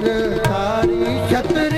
ਕਰ ਤਾਰੀ ਛਤਰੀ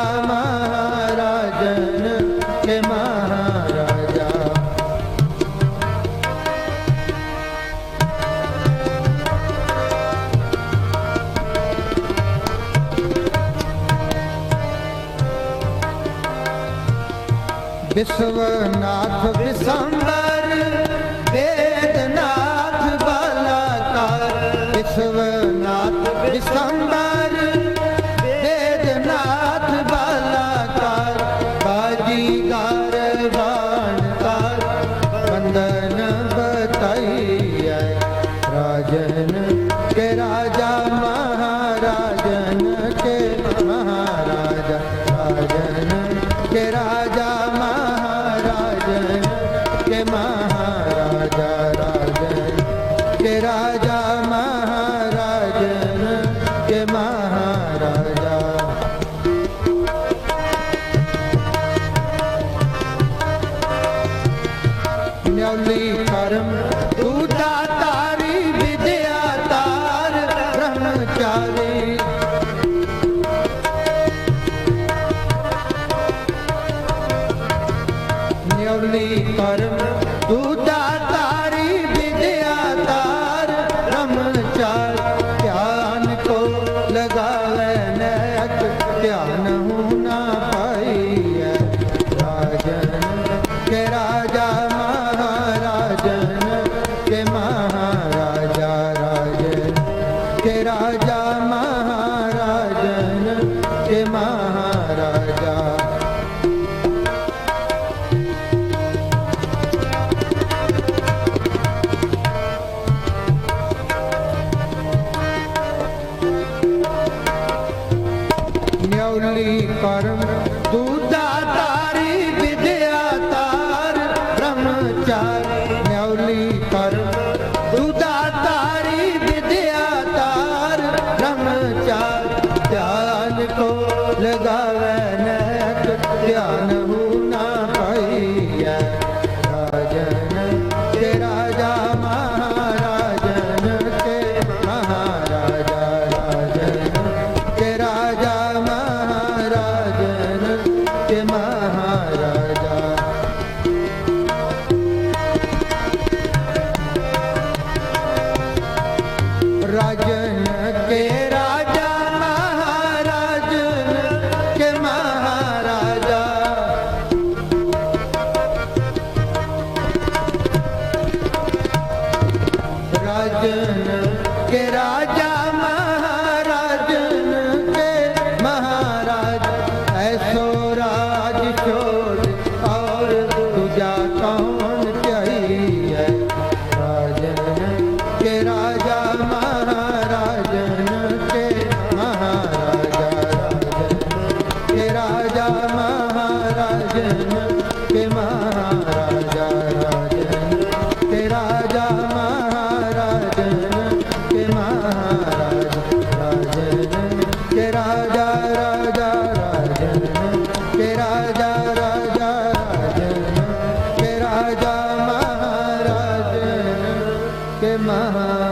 ਵਿਸ਼ਵਨਾਥ ਵਿਸੰਬਰ, ਵੇਦਨਾਥ ਬਾਲਾਕਾਰ ਵਿਸ਼ਵਨਾਥ ਵਿਸੰਬਰ, ਵੇਦਨਾਥ ਬਾਲਾਕਾਰ ਬਾਜੀਗਰ ਬਾਣਕਾਰ ਬੰਦਨ ਬਤਾਈਐ ਰਾਜਨ ਕੇ ਰਾਜਾ ਕਰਮ ਤੂੰ ਦਾਤਾਰੀ ਵਿਦਿਆ ਤਾਰ ਬ੍ਰਹਮਚਾਰ ਧਿਆਨ ਕੋ ਲਗਾਵੇ ਨੈਕ, ਧਿਆਨ ਹੂ ਨਾ ਪਾਈਐ ਰਾਜਨ, ਕੇ ਰਾਜਾ ਮਹਾਰਾਜਨ, ਕੇ ਮਹਾਰਾਜਾ ਰਾਜਨ, ਕੇ ਰਾਜਾ Iya. राजा ਰਾਜਾ ਮਹਾਰਾਜ ਕੇ ਮਹਾ